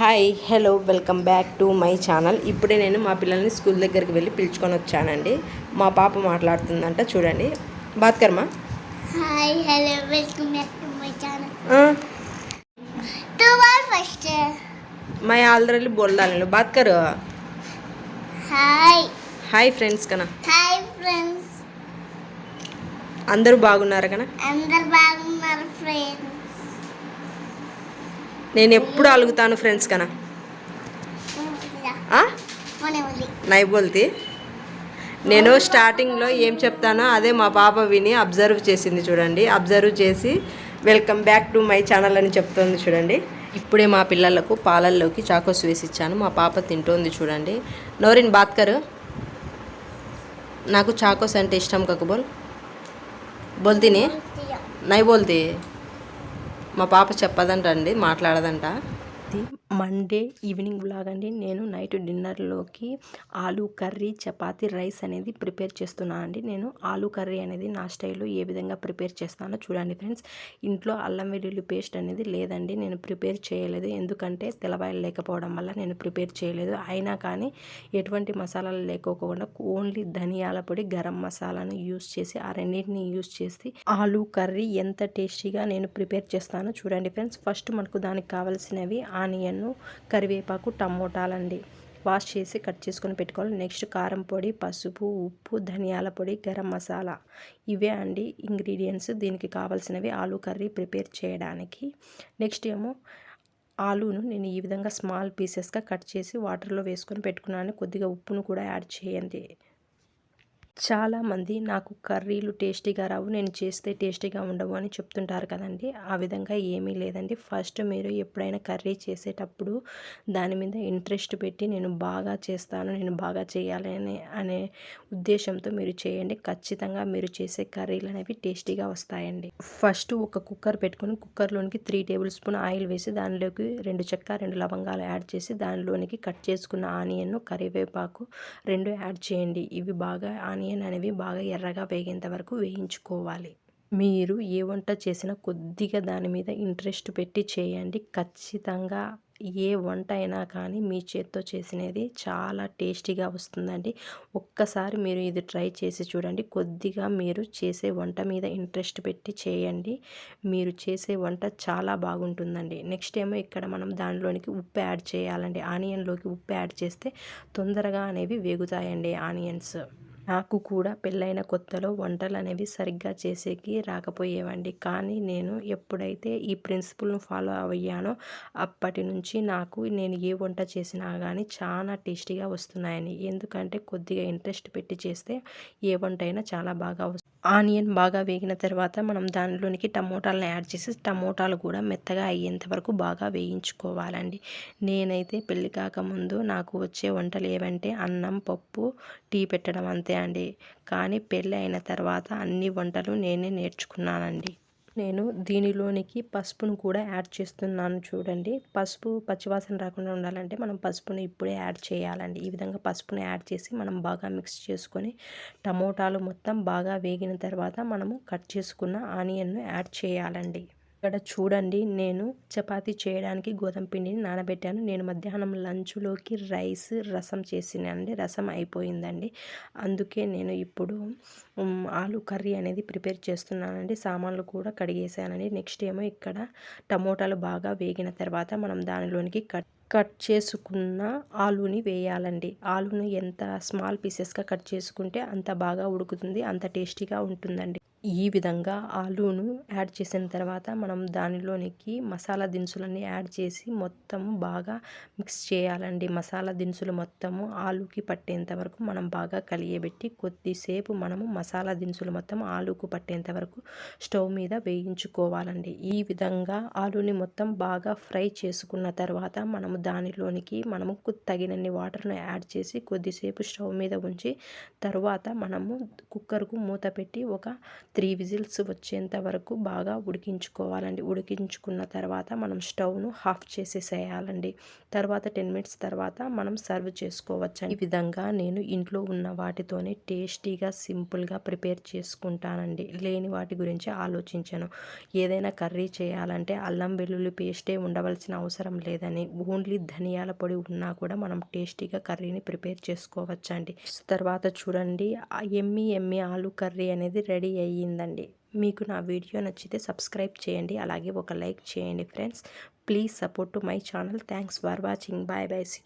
Hi hello welcome back to my channel. ఇప్పుడే నేను మా పిల్లల్ని స్కూల్ దగ్గరికి వెళ్ళి పిలుచుకొని వచ్చానండి. మా పాప మాట్లాడుతుందంట చూడండి. బాత్కర్మా hi hello welcome back to my channel. My already బోల్దాలను బాత్ కరు హాయ్. హాయ్ ఫ్రెండ్స్ కనా. Hi friends. అందరూ బాగున్నారు కనా? అందరు బాగున్నారు ఫ్రెండ్స్. నేను ఎప్పుడు అలుగుతాను ఫ్రెండ్స్ కనా? నై బోల్తి నేను స్టార్టింగ్లో ఏం చెప్తానో అదే మా పాప విని అబ్జర్వ్ చేసింది చూడండి. అబ్జర్వ్ చేసి welcome back to my channel అని చెప్తుంది చూడండి. ఇప్పుడే మా పిల్లలకు పాలల్లోకి చాకోస్ వేసి ఇచ్చాను మా పాప తింటోంది చూడండి. నోరిన్ బాత్కర్. నాకు చాకోస్ అంటే ఇష్టం కకు బోల్. బోల్తిని నై బోల్తి మా పాప చెప్పదంట అండి మాట్లాడదంట మండే ఈవినింగ్ బ్లాగ్ అండి. నేను నైట్ డిన్నర్లోకి ఆలూ కర్రీ చపాతి రైస్ అనేది ప్రిపేర్ చేస్తున్నాను అండి. నేను ఆలూ కర్రీ అనేది నా స్టైల్లో ఏ విధంగా ప్రిపేర్ చేస్తానో చూడండి ఫ్రెండ్స్. ఇంట్లో అల్లం వెల్లుల్లి పేస్ట్ అనేది లేదండి. నేను ప్రిపేర్ చేయలేదు. ఎందుకంటే తెల్లవాయలు లేకపోవడం వల్ల నేను ప్రిపేర్ చేయలేదు. అయినా కానీ ఎటువంటి మసాలాలు లేకోకుండా ఓన్లీ ధనియాల పొడి గరం మసాలాను యూస్ చేసి ఆ రెండింటిని యూస్ చేసి ఆలూ కర్రీ ఎంత టేస్టీగా నేను ప్రిపేర్ చేస్తానో చూడండి ఫ్రెండ్స్. ఫస్ట్ మనకు దానికి కావాల్సినవి ఆనియన్ కరివేపాకు టమోటాలండి. వాష్ చేసి కట్ చేసుకొని పెట్టుకోవాలి. నెక్స్ట్ కారం పొడి పసుపు ఉప్పు ధనియాల పొడి గరం మసాలా. ఇవే అండి ఇంగ్రీడియంట్స్. దీనికి కావాల్సినవి ఆలు కర్రీ ప్రిపేర్ చేయడానికి. నెక్స్ట్ ఏమో ఆలూను నేను ఈ విధంగా స్మాల్ పీసెస్గా కట్ చేసి వాటర్లో వేసుకొని పెట్టుకున్నాను. కొద్దిగా ఉప్పును కూడా యాడ్ చేయండి. చాలామంది నాకు కర్రీలు టేస్టీగా రావు నేను చేస్తే టేస్టీగా ఉండవు అని చెప్తుంటారు కదండి. ఆ విధంగా ఏమీ లేదండి. ఫస్ట్ మీరు ఎప్పుడైనా కర్రీ చేసేటప్పుడు దాని మీద ఇంట్రెస్ట్ పెట్టి నేను బాగా చేస్తాను నేను బాగా చేయాలని అనే ఉద్దేశంతో మీరు చేయండి. ఖచ్చితంగా మీరు చేసే కర్రీలు అనేవి టేస్టీగా వస్తాయండి. ఫస్ట్ ఒక కుక్కర్ పెట్టుకుని కుక్కర్లోనికి త్రీ టేబుల్ స్పూన్ ఆయిల్ వేసి దానిలోకి రెండు చెక్క రెండు లవంగాలు యాడ్ చేసి దానిలోనికి కట్ చేసుకున్న ఆనియన్ కరివేపాకు రెండు యాడ్ చేయండి. ఇవి బాగా ఆనియన్ అనేవి బాగా ఎర్రగా వేగేంత వరకు వేయించుకోవాలి. మీరు ఏ వంట చేసినా కొద్దిగా దాని మీద ఇంట్రెస్ట్ పెట్టి చేయండి. ఖచ్చితంగా ఏ వంట అయినా కానీ మీ చేత్తో చేసినది చాలా టేస్టీగా వస్తుందండి. ఒక్కసారి మీరు ఇది ట్రై చేసి చూడండి. కొద్దిగా మీరు చేసే వంట మీద ఇంట్రెస్ట్ పెట్టి చేయండి. మీరు చేసే వంట చాలా బాగుంటుందండి. నెక్స్ట్ ఏమో ఇక్కడ మనం దానిలోనికి ఉప్పు యాడ్ చేయాలండి. ఆనియన్లోకి ఉప్పు యాడ్ చేస్తే తొందరగా అనేవి వేగుతాయండి ఆనియన్స్. నాకు కూడా పెళ్ళైన కొత్తలో వంటలు అనేవి సరిగ్గా చేసేకి రాకపోయేవండి కానీ నేను ఎప్పుడైతే ఈ ప్రిన్సిపల్ను ఫాలో అయ్యానో అప్పటి నుంచి నాకు నేను ఏ వంట చేసినా కానీ చాలా టేస్టీగా వస్తున్నాయని. ఎందుకంటే కొద్దిగా ఇంట్రెస్ట్ పెట్టి చేస్తే ఏ వంట అయినా చాలా బాగా వస్తుంది ఆనియన్ బాగా వేగిన తర్వాత మనం దానిలోనికి టమోటాలను యాడ్ చేసి టమోటాలు కూడా మెత్తగా అయ్యేంత వరకు బాగా వేయించుకోవాలండి. నేనైతే పెళ్ళి కాకముందు నాకు వచ్చే వంటలు ఏవంటే అన్నం పప్పు టీ పెట్టడం అంతే అండి. కానీ పెళ్ళి అయిన తర్వాత అన్ని వంటలు నేనే నేర్చుకున్నానండి. నేను దీనిలోనికి పసుపును కూడా యాడ్ చేస్తున్నాను చూడండి. పసుపు పచ్చివాసన రాకుండా ఉండాలంటే మనం పసుపును ఇప్పుడే యాడ్ చేయాలండి. ఈ విధంగా పసుపును యాడ్ చేసి మనం బాగా మిక్స్ చేసుకొని టమోటాలు మొత్తం బాగా వేగిన తర్వాత మనము కట్ చేసుకున్న ఆనియన్ను యాడ్ చేయాలండి. ఇక్కడ చూడండి నేను చపాతీ చేయడానికి గోధుమ పిండిని నానబెట్టాను. నేను మధ్యాహ్నం లంచ్లోకి రైస్ రసం చేసినండి రసం అయిపోయిందండి. అందుకే నేను ఇప్పుడు ఆలు కర్రీ అనేది ప్రిపేర్ చేస్తున్నానండి. సామాన్లు కూడా కడిగేసానండి. నెక్స్ట్ ఏమో ఇక్కడ టమోటాలు బాగా వేగిన తర్వాత మనం దానిలోనికి కట్ కట్ చేసుకున్న ఆలుని వేయాలండి. ఆలును ఎంత స్మాల్ పీసెస్గా కట్ చేసుకుంటే అంత బాగా ఉడుకుతుంది అంత టేస్టీగా ఉంటుందండి. ఈ విధంగా ఆలూను యాడ్ చేసిన తర్వాత మనం దానిలోనికి మసాలా దినుసులన్నీ యాడ్ చేసి మొత్తం బాగా మిక్స్ చేయాలండి. మసాలా దినుసులు మొత్తము ఆలుకి పట్టేంత వరకు మనం బాగా కలియబెట్టి కొద్దిసేపు మనము మసాలా దినుసులు మొత్తం ఆలుకు పట్టేంత వరకు స్టవ్ మీద వేయించుకోవాలండి. ఈ విధంగా ఆలుని మొత్తం బాగా ఫ్రై చేసుకున్న తర్వాత మనము దానిలోనికి మనము తగినన్ని వాటర్ను యాడ్ చేసి కొద్దిసేపు స్టవ్ మీద ఉంచి తర్వాత మనము కుక్కర్కు మూత పెట్టి ఒక త్రీ విజిల్స్ వచ్చేంత వరకు బాగా ఉడికించుకోవాలండి. ఉడికించుకున్న తర్వాత మనం స్టవ్ను ఆఫ్ చేసేసేయాలండి. తర్వాత టెన్ మినిట్స్ తర్వాత మనం సర్వ్ చేసుకోవచ్చు ఈ విధంగా నేను ఇంట్లో ఉన్న వాటితోనే టేస్టీగా సింపుల్గా ప్రిపేర్ చేసుకుంటానండి. లేని వాటి గురించి ఆలోచించను. ఏదైనా కర్రీ చేయాలంటే అల్లం వెల్లుల్లి పేస్టే ఉండవలసిన అవసరం లేదని ఓన్లీ ధనియాల పొడి ఉన్నా కూడా మనం టేస్టీగా కర్రీని ప్రిపేర్ చేసుకోవచ్చండి. తర్వాత చూడండి ఎమ్మి ఎమ్మి ఆలు కర్రీ అనేది రెడీ అయ్యిందండి. మీకు నా వీడియో నచ్చితే సబ్స్క్రైబ్ చేయండి అలాగే ఒక లైక్ చేయండి friends. Please support to my channel. Thanks for watching. Bye bye. See